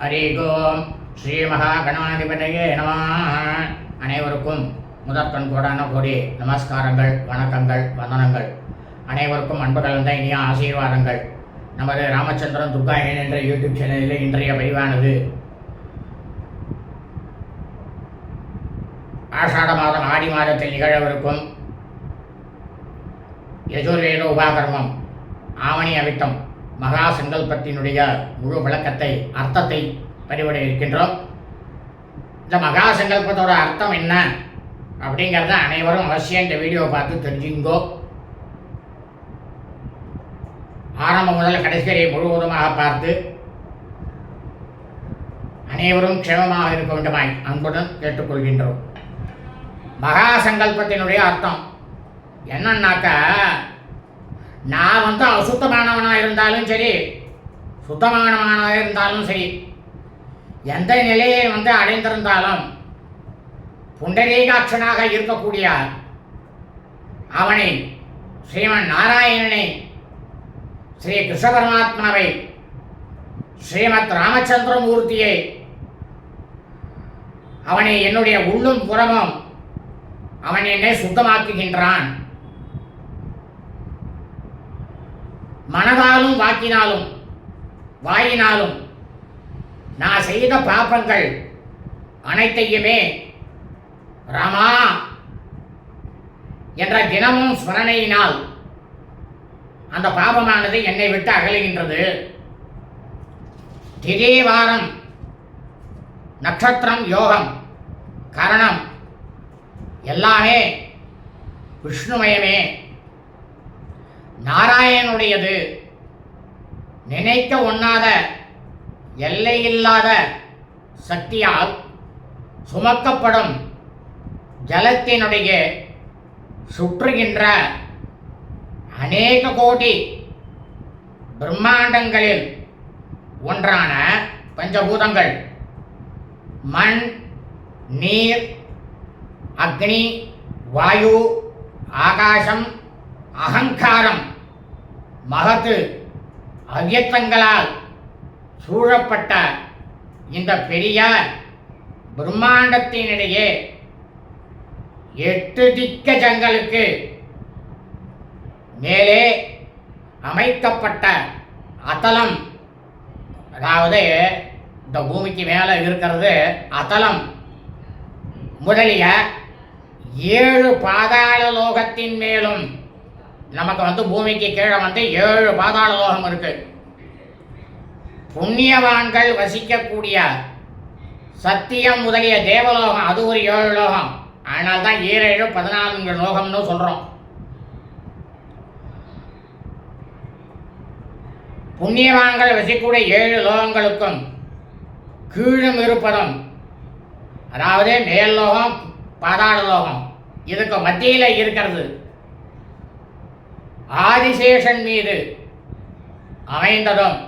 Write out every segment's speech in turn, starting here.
ஹரி ஓம் ஸ்ரீ மகாகணாதிபதியே நம அனைவருக்கும் முதற்கண் கோடான கோடி நமஸ்காரங்கள் வணக்கங்கள் வந்தனங்கள். அனைவருக்கும் அன்பு கலந்த இனிய ஆசீர்வாதங்கள். நமது ராமச்சந்திரன் துர்காயன் என்ற யூடியூப் சேனலில் இன்றைய பதிவானது. ஆஷாட மாதம் ஆடி மாதத்தில் நிகழவிருக்கும் யஜுர்வேத உபாகர்மம் ஆவணி அவித்தம். மகா சங்கல்பத்தினுடைய முழு விளக்கத்தை அர்த்தத்தை பதிவிட இருக்கின்றோம். இந்த மகா சங்கல்பத்தோட அர்த்தம் என்ன? அப்படிங்கிறத அனைவரும் அவசியம் இந்த வீடியோவை பார்த்து தெரிஞ்சுங்கோ. ஆரம்பம் முதல் கடைசியை முழுவதுமாக பார்த்து அனைவரும் க்ஷேமமாக இருக்க வேண்டுமாய் அன்புடன் கேட்டுக்கொள்கின்றோம். மகா சங்கல்பத்தினுடைய அர்த்தம் என்னன்னாக்கா நான் வந்து அசுத்தமானவனாக இருந்தாலும் சரி சுத்தமானவனாக இருந்தாலும் சரி எந்த நிலையை வந்து அடைந்திருந்தாலும் புண்டரீகாட்சனாக இருக்கக்கூடிய அவனை ஸ்ரீமன் நாராயணனை ஸ்ரீ கிருஷ்ண பரமாத்மாவை ஸ்ரீமத் ராமச்சந்திரமூர்த்தியை அவனை என்னுடைய உள்ளும் புறமும் அவன் என்னை சுத்தமாக்குகின்றான். மனதாலும் வாக்கினாலும் வாயினாலும் நான் செய்த பாப்பங்கள் அனைத்தையுமே ராமா என்ற தினமும் ஸ்மரணையினால் அந்த பாபமானது என்னை விட்டு அகலுகின்றது. திதி வாரம் நட்சத்திரம் யோகம் காரணம் எல்லாமே விஷ்ணுமயமே. நாராயணனுடையது நினைக்க ஒண்ணாத எல்லையில்லாத சக்தியால் சுமக்கப்படும் ஜலத்தினுடைய சுற்றுகின்ற அநேக கோடி பிரம்மாண்டங்களில் ஒன்றான பஞ்சபூதங்கள். மண் நீர் அக்னி வாயு ஆகாசம் அகங்காரம். மகத்து அவ்யத்தங்களால் சூழப்பட்ட இந்த பெரியார் பிரம்மாண்டத்தினிடையே எட்டு திக்கஜங்களுக்கு மேலே அமைக்கப்பட்ட அத்தலம். அதாவது இந்த பூமிக்கு மேலே இருக்கிறது அத்தலம். முதலிய ஏழு பாதாள லோகத்தின் மேலும் நமக்கு வந்து பூமிக்கு கீழே வந்து ஏழு பாதாள லோகம் இருக்கு. புண்ணியவான்கள் வசிக்கக்கூடிய சத்தியம் முதலிய தேவலோகம் அது ஒரு ஏழு லோகம். அதனால தான் ஈரேழு பதினான்கு லோகம்னு சொல்கிறோம் புண்ணியவான்கள் வசிக்கக்கூடிய ஏழு லோகங்களுக்கும் கீழும் இருப்பதும் அதாவது மேல் லோகம் பாதாள லோகம் இதுக்கு மத்தியில் இருக்கிறது. ஆதிசேஷன் மீது அமைந்ததும்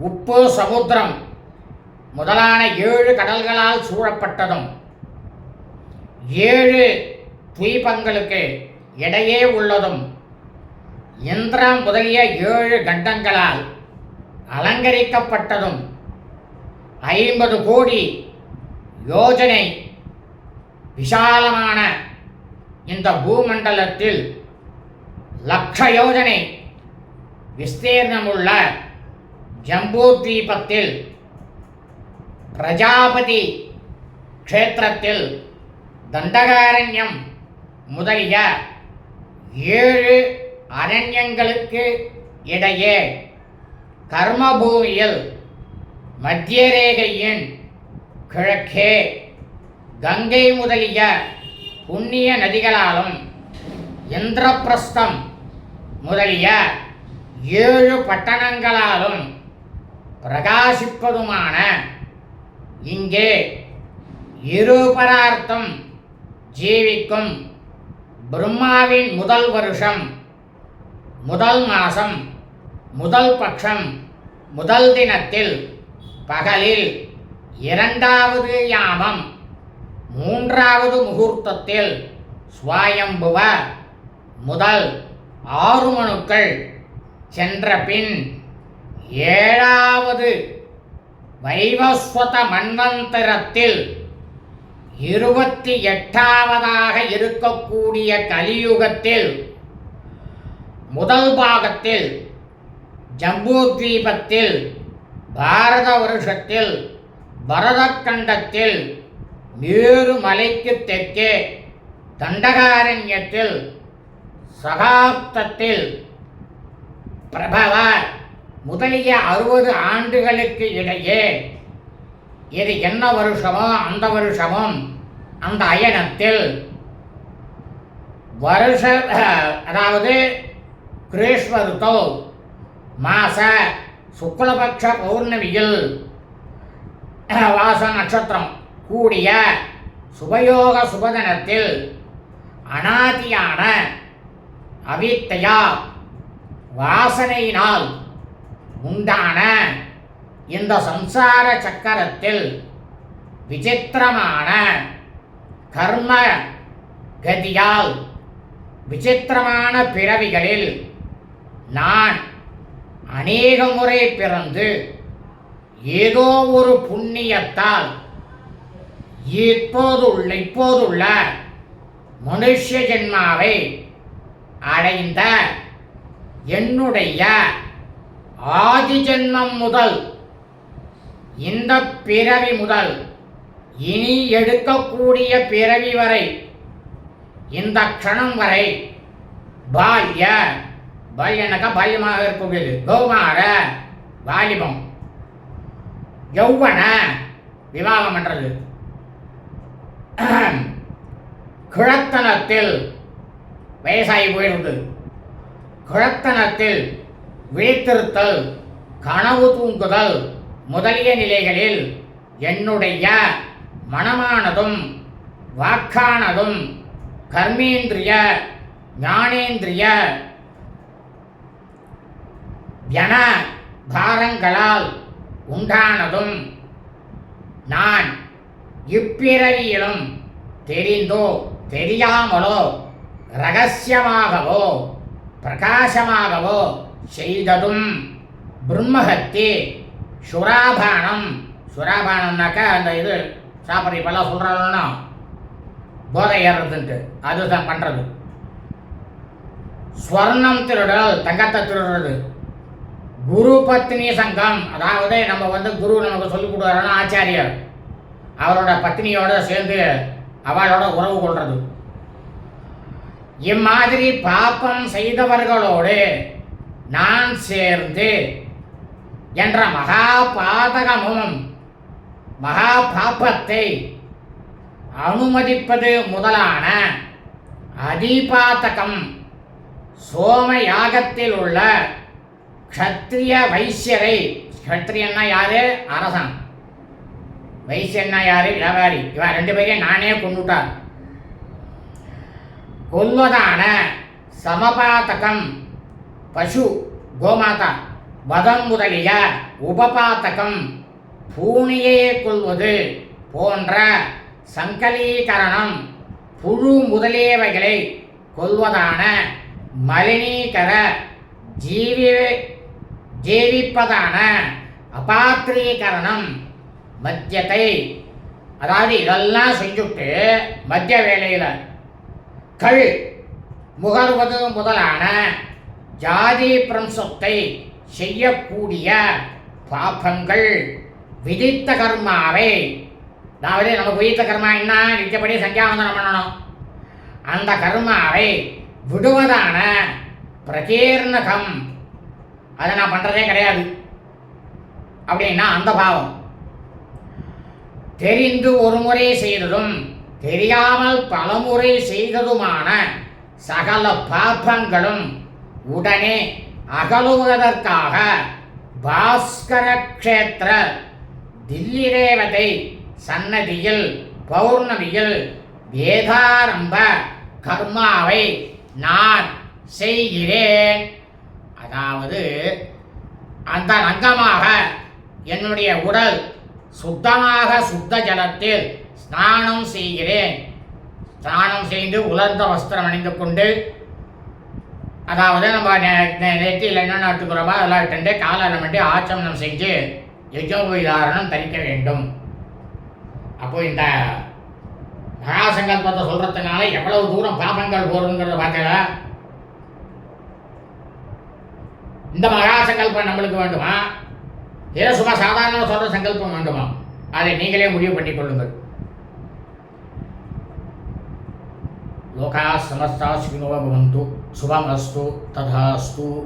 உப்பு சமுத்திரம் முதலான ஏழு கடல்களால் சூழப்பட்டதும் ஏழு தீபங்களுக்கு இடையே உள்ளதும் இந்திரம் முதலிய ஏழு கண்டங்களால் அலங்கரிக்கப்பட்டதும் ஐம்பது கோடி யோஜனை விசாலமான இந்த பூமண்டலத்தில் லட்ச யோஜனை விஸ்தீர்ணமுள்ள ஜம்பூத்வீபத்தில் பிரஜாபதி க்ஷேத்திரத்தில் தண்டகாரண்யம் முதலிய ஏழு அரண்யங்களுக்கு இடையே கர்மபூமியில் மத்தியரேகையின் கிழக்கே கங்கை முதலிய புண்ணிய நதிகளாலும் இந்திரபிரஸ்தம் முதலிய ஏழு பட்டணங்களாலும் பிரகாசிப்பதுமான இங்கே இருபரார்த்தம் ஜீவிக்கும் பிரம்மாவின் முதல் வருஷம் முதல் மாதம் முதல் பட்சம் முதல் தினத்தில் பகலில் இரண்டாவது யாமம் மூன்றாவது முகூர்த்தத்தில் ஸ்வாயம்புவ முதல் ஆறு மணுக்கள் சென்ற பின் ஏழாவது வைவஸ்வத மன்வந்தரத்தில் இருபத்தி எட்டாவதாக இருக்கக்கூடிய கலியுகத்தில் முதல் பாகத்தில் ஜம்பூத்வீபத்தில் பாரத வருஷத்தில் பரதக்கண்டத்தில் மேருமலைக்கு தெற்கே தண்டகாரண்யத்தில் சகாப்தத்தில் பிரபவ முதலிய அறுபது ஆண்டுகளுக்கு இடையே இது என்ன வருஷமோ அந்த வருஷமும் அந்த அயனத்தில் வருஷ அதாவது கிரீஷ்ம ருத்தோ மாச சுக்லபக்ஷ பௌர்ணமியில் வாச நட்சத்திரம் கூடிய சுபயோக சுபதனத்தில் அனாதியான அவித்தையா வாசனையினால் உண்டான இந்த சம்சார சக்கரத்தில் விசித்திரமான கர்ம கதியால் விசித்திரமான பிறவிகளில் நான் அநேக முறை பிறந்து ஏதோ ஒரு புண்ணியத்தால் இப்போதுள்ள இப்போதுள்ள மனுஷ ஜென்மாவை அடைந்த என்னுடைய ஆதிஜென்மம் முதல் இந்த பிறவி முதல் இனி எடுக்கக்கூடிய பிறவி வரை இந்த க்ஷணம் வரை பால்ய பால்யனாக்கா பால்யமாக இருக்கக்கூடியது. கௌமார வாலிபம் யௌவன விவாகம் பண்ணுறது கிழத்தனத்தில் வயசாகி போயிருந்தது. குழத்தனத்தில் விழித்திருத்தல் கனவு தூங்குதல் முதலிய நிலைகளில் என்னுடைய மனமானதும் வாக்கானதும் கர்மேந்திரிய ஞானேந்திரிய என பாரங்களால் உண்டானதும் நான் இப்பிறவியிலும் தெரிந்தோ தெரியாமலோ ரகசியமாகவோ பிரகாசமாகவோ செய்ததும் பிரம்மஹத்தி சுராபானம். சுராபானம்னாக்கா அந்த இது சாப்பிட்ற இப்பெல்லாம் சொல்கிறாங்கன்னா போதை ஏறுறதுன்ட்டு அதுதான் பண்ணுறது ஸ்வர்ணம் திருடல் தங்கத்தை திருடுறது. குரு பத்னி சங்கம் அதாவது நம்ம வந்து குரு நமக்கு சொல்லிக் கொடுக்குறாருன்னா ஆச்சாரியர். அவரோட பத்னியோட சேர்ந்து அவளோட உறவு கொள்வது இம்மாதிரி பாப்பம் செய்தவர்களோடு நான் சேர்ந்து என்ற மகா பாதகமும் மகா பாப்பத்தை அனுமதிப்பது முதலான அதிபாத்தகம் சோம யாகத்தில் உள்ள க்ஷத்ரிய வைசியரை க்ஷத்ரியன்னா யாரு? அரசன். வைசியன்னா யாரு? வியாபாரி இவன் ரெண்டு பேரையும் நானே கொண்டுட்டார் கொல்வதான சமபாத்தகம் பசு கோமாதா வதம் முதலிய உபபாத்தகம் பூனியே கொள்வது போன்ற சங்கலீகரணம். புழு முதலியவைகளை கொல்வதான மலினீகர ஜீவி ஜீவிப்பதான அபாத்திரீகரணம் மத்தியத்தை அதாவது இதெல்லாம் செஞ்சுட்டு மத்திய வேலையில் மக்கள் முகர்வது முதலான ஜாதி பிரம்சத்தை செய்யக்கூடிய பாப்பங்கள் விதித்த கர்மாவை. அதாவது நமக்கு விதித்த கர்மா என்ன? நித்தியப்படி சங்கியாவந்தனம் பண்ணணும். அந்த கர்மாவை விடுவதான பிரகீர்ணகம். அதை நான் பண்ணுறதே கிடையாது. அப்படின்னா அந்த பாவம். தெரிந்து ஒரு முறை செய்ததும் தெரியாமல் பலமுறை செய்ததுமான சகல பாபங்களும் உடனே அகலுவதற்காக பாஸ்கர கஷேத்திர தில்லி தேவதை சன்னதியில் பௌர்ணமியில் வேதாரம்ப கர்மாவை நான் செய்கிறேன். அதாவது அந்த அங்கமாக என்னுடைய உடல் சுத்தமாக சுத்த ஜலத்தில் ஸ்நானம் செய்கிறேன். ஸ்நானம் செய்து உலர்ந்த வஸ்திரம் அணிந்து கொண்டு அதாவது நம்ம நெற்றியில் என்னென்ன எடுத்துக்கிறோமோ அதெல்லாம் இட்டுண்டு காலம் பண்ணி ஆச்சமனம் செஞ்சு யஜோபவிதாரணம் தரிக்க வேண்டும். அப்போ இந்த மகாசங்கல்பத்தை சொல்கிறதுனால எவ்வளவு தூரம் பாபங்கள் போறதுங்கிறத பார்த்தீங்களா இந்த மகாசங்கல்பம் நம்மளுக்கு வேண்டுமா? ஏதோ சும்மா சாதாரணமாக சொல்கிற சங்கல்பம் வேண்டுமா? அதை நீங்களே முடிவு பண்ணிக் கொள்ளுங்கள் లోకా సమస్తా సుఖినో భవంతు. శుభమస్తు. తథాస్తు.